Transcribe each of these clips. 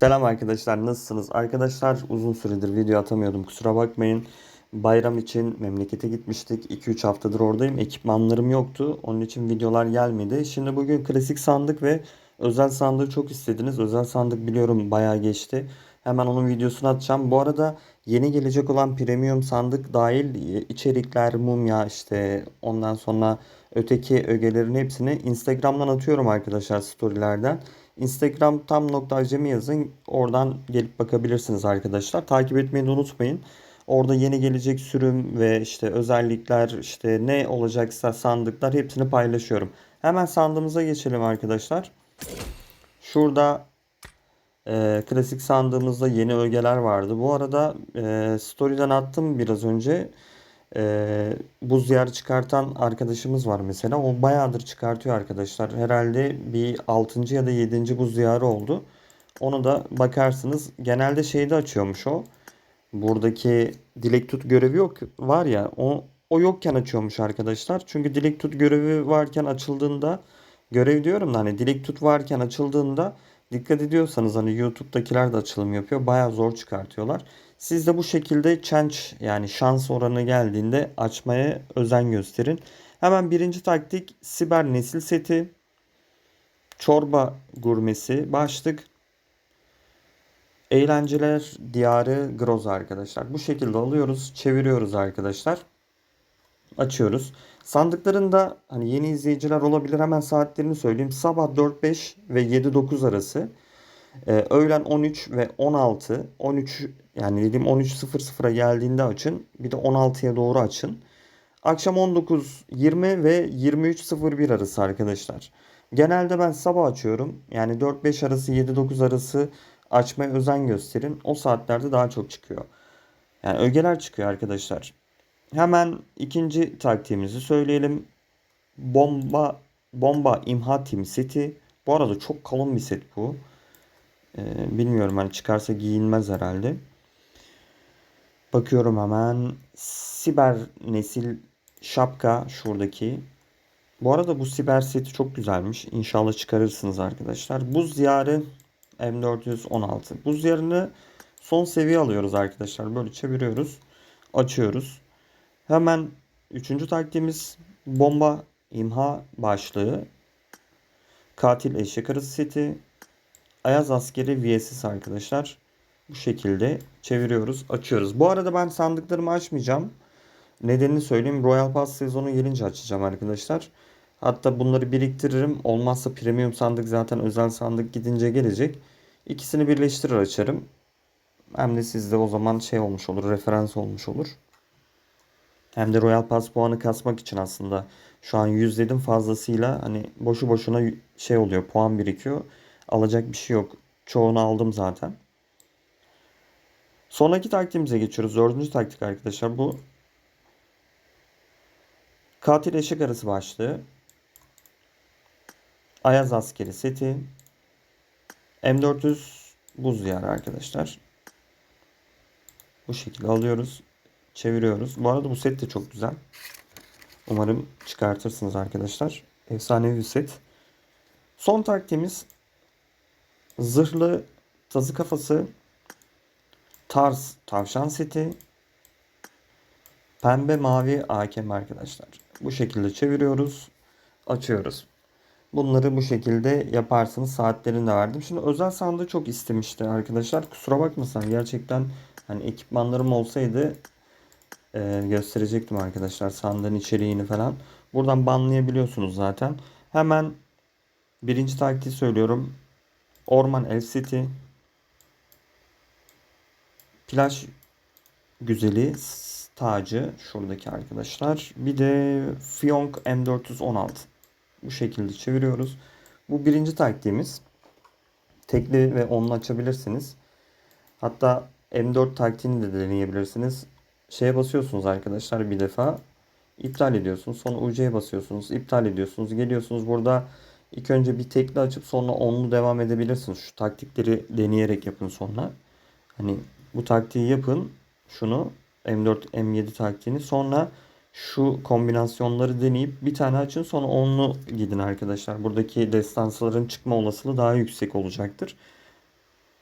Selam arkadaşlar nasılsınız? Arkadaşlar uzun süredir video atamıyordum kusura bakmayın. Bayram için memlekete gitmiştik. 2-3 haftadır oradayım. Ekipmanlarım yoktu. Onun için videolar gelmedi. Şimdi bugün klasik sandık ve özel sandığı çok istediniz. Özel sandık biliyorum bayağı geçti. Hemen onun videosunu atacağım. Bu arada yeni gelecek olan premium sandık dahil içerikler, mumya işte ondan sonra öteki ögelerin hepsini Instagram'dan atıyorum arkadaşlar storylerden. Instagram tam nokta acemi yazın. Oradan gelip bakabilirsiniz arkadaşlar. Takip etmeyi de unutmayın. Orada yeni gelecek sürüm ve işte özellikler işte ne olacaksa sandıklar hepsini paylaşıyorum. Hemen sandığımıza geçelim arkadaşlar. Şurada e, klasik sandığımızda yeni ögeler vardı. Bu arada e, story'den attım biraz önce. E, buz diyarı çıkartan arkadaşımız var mesela. O bayağıdır çıkartıyor arkadaşlar. Herhalde bir 6. ya da 7. buz diyarı oldu. Onu da bakarsınız. Genelde şeyde açıyormuş o. Buradaki dilek tut görevi yok var ya o, o yokken açıyormuş arkadaşlar. Çünkü dilek tut görevi varken açıldığında görev diyorum da hani dilek tut varken açıldığında dikkat ediyorsanız hani YouTube'dakiler de açılım yapıyor. Baya zor çıkartıyorlar. Siz de bu şekilde chance yani şans oranı geldiğinde açmaya özen gösterin. Hemen birinci taktik siber nesil seti. Çorba gurmesi başlık. Eğlenceler diyarı Groza arkadaşlar. Bu şekilde alıyoruz, çeviriyoruz arkadaşlar. Açıyoruz. Sandıklarında hani yeni izleyiciler olabilir hemen saatlerini söyleyeyim. Sabah 4-5 ve 7-9 arası. Ee, öğlen 13 ve 16. 13 yani dediğim 13.00'a geldiğinde açın. Bir de 16'ya doğru açın. Akşam 19.20 ve 23.01 arası arkadaşlar. Genelde ben sabah açıyorum. Yani 4-5 arası 7-9 arası açmaya özen gösterin. O saatlerde daha çok çıkıyor. Yani ögeler çıkıyor arkadaşlar. Hemen ikinci taktiğimizi söyleyelim. Bomba bomba imha team seti. Bu arada çok kalın bir set bu. Ee, bilmiyorum hani çıkarsa giyinmez herhalde. Bakıyorum hemen. Siber nesil şapka şuradaki. Bu arada bu siber seti çok güzelmiş. İnşallah çıkarırsınız arkadaşlar. Buz diyarı M416. Buz diyarını son seviye alıyoruz arkadaşlar. Böyle çeviriyoruz. Açıyoruz. Hemen üçüncü taktiğimiz bomba imha başlığı. Katil eşek arısı seti. Ayaz askeri VSS arkadaşlar. Bu şekilde çeviriyoruz, açıyoruz. Bu arada ben sandıklarımı açmayacağım. Nedenini söyleyeyim. Royal Pass sezonu gelince açacağım arkadaşlar. Hatta bunları biriktiririm. Olmazsa premium sandık zaten özel sandık gidince gelecek. İkisini birleştirir açarım. Hem de sizde o zaman şey olmuş olur, referans olmuş olur. Hem de Royal Pass puanı kasmak için aslında şu an yüzledim fazlasıyla hani boşu boşuna şey oluyor, puan birikiyor. Alacak bir şey yok. Çoğunu aldım zaten. Sonraki taktiğimize geçiyoruz. Dördüncü taktik arkadaşlar bu. Katil eşek arası başlığı. Ayaz askeri seti. M400 buz diyarı arkadaşlar. Bu şekilde alıyoruz. Çeviriyoruz. Bu arada bu set de çok güzel. Umarım çıkartırsınız arkadaşlar. Efsanevi bir set. Son taktiğimiz zırhlı tazı kafası tarz tavşan seti pembe mavi hakem arkadaşlar. Bu şekilde çeviriyoruz. Açıyoruz. Bunları bu şekilde yaparsınız. Saatlerini de verdim. Şimdi özel sandığı çok istemişti arkadaşlar. Kusura bakmasın. Gerçekten hani ekipmanlarım olsaydı e, gösterecektim arkadaşlar sandığın içeriğini falan. Buradan banlayabiliyorsunuz zaten. Hemen birinci taktiği söylüyorum. Orman El City. Plaj güzeli tacı şuradaki arkadaşlar. Bir de Fionk M416. Bu şekilde çeviriyoruz. Bu birinci taktiğimiz. Tekli ve onlu açabilirsiniz. Hatta M4 taktiğini de deneyebilirsiniz. Şeye basıyorsunuz arkadaşlar bir defa. iptal ediyorsunuz. Sonra UC'ye basıyorsunuz. iptal ediyorsunuz. Geliyorsunuz burada ilk önce bir tekli açıp sonra onlu devam edebilirsiniz. Şu taktikleri deneyerek yapın sonra. Hani bu taktiği yapın. Şunu M4 M7 taktiğini sonra şu kombinasyonları deneyip bir tane açın sonra onlu gidin arkadaşlar. Buradaki destansların çıkma olasılığı daha yüksek olacaktır.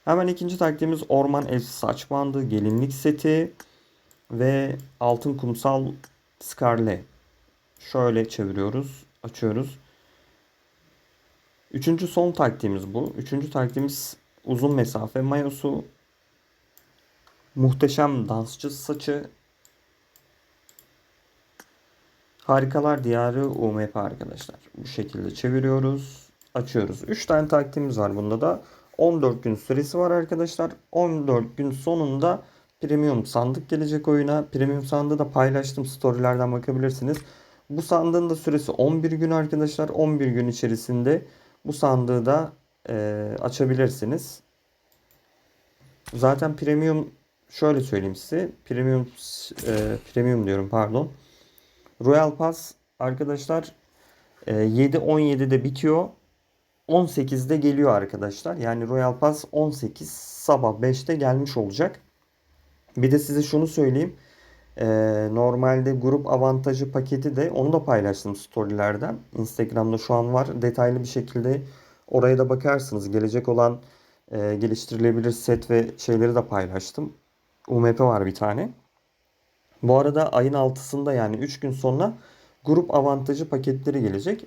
Hemen ikinci taktiğimiz orman elsi saç bandı, gelinlik seti ve altın kumsal skarle. Şöyle çeviriyoruz, açıyoruz. Üçüncü son taktiğimiz bu. Üçüncü taktiğimiz uzun mesafe mayosu. Muhteşem dansçı saçı. Harikalar Diyarı UMP arkadaşlar. Bu şekilde çeviriyoruz. Açıyoruz. 3 tane taktiğimiz var bunda da. 14 gün süresi var arkadaşlar. 14 gün sonunda premium sandık gelecek oyuna. Premium sandığı da paylaştım. Storylerden bakabilirsiniz. Bu sandığın da süresi 11 gün arkadaşlar. 11 gün içerisinde bu sandığı da e, açabilirsiniz. Zaten premium şöyle söyleyeyim size. Premium e, premium diyorum pardon. Royal Pass arkadaşlar e, 7-17'de bitiyor. 18'de geliyor arkadaşlar. Yani Royal Pass 18 sabah 5'te gelmiş olacak. Bir de size şunu söyleyeyim. Ee, normalde grup avantajı paketi de onu da paylaştım storylerden. Instagram'da şu an var. Detaylı bir şekilde oraya da bakarsınız. Gelecek olan e, geliştirilebilir set ve şeyleri de paylaştım. UMP var bir tane. Bu arada ayın 6'sında yani 3 gün sonra grup avantajı paketleri gelecek.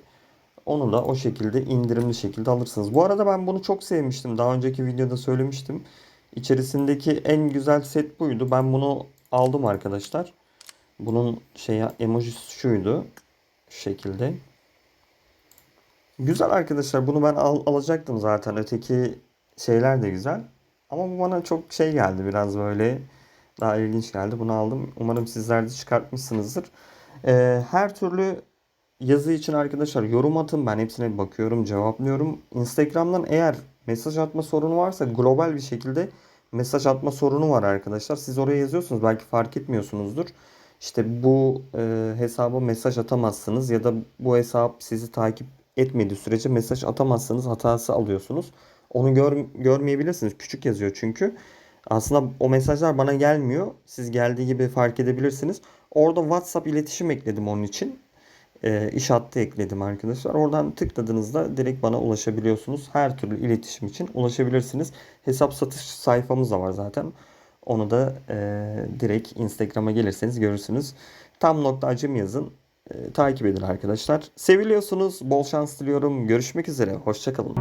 Onu da o şekilde indirimli şekilde alırsınız. Bu arada ben bunu çok sevmiştim. Daha önceki videoda söylemiştim. İçerisindeki en güzel set buydu. Ben bunu aldım arkadaşlar. Bunun şey emojisi şuydu. Şu şekilde. Güzel arkadaşlar. Bunu ben al, alacaktım zaten. Öteki şeyler de güzel. Ama bu bana çok şey geldi. Biraz böyle daha ilginç geldi. Bunu aldım. Umarım sizler de çıkartmışsınızdır. Ee, her türlü yazı için arkadaşlar yorum atın. Ben hepsine bakıyorum, cevaplıyorum. Instagram'dan eğer mesaj atma sorunu varsa global bir şekilde mesaj atma sorunu var arkadaşlar. Siz oraya yazıyorsunuz. Belki fark etmiyorsunuzdur. İşte bu e, hesaba mesaj atamazsınız ya da bu hesap sizi takip etmediği sürece mesaj atamazsanız hatası alıyorsunuz. Onu gör, görmeyebilirsiniz. Küçük yazıyor çünkü. Aslında o mesajlar bana gelmiyor. Siz geldiği gibi fark edebilirsiniz. Orada WhatsApp iletişim ekledim onun için. E, iş hattı ekledim arkadaşlar. Oradan tıkladığınızda direkt bana ulaşabiliyorsunuz. Her türlü iletişim için ulaşabilirsiniz. Hesap satış sayfamız da var zaten. Onu da e, direkt Instagram'a gelirseniz görürsünüz. Tam nokta acım yazın. E, takip edin arkadaşlar. Seviliyorsunuz. Bol şans diliyorum. Görüşmek üzere. Hoşçakalın.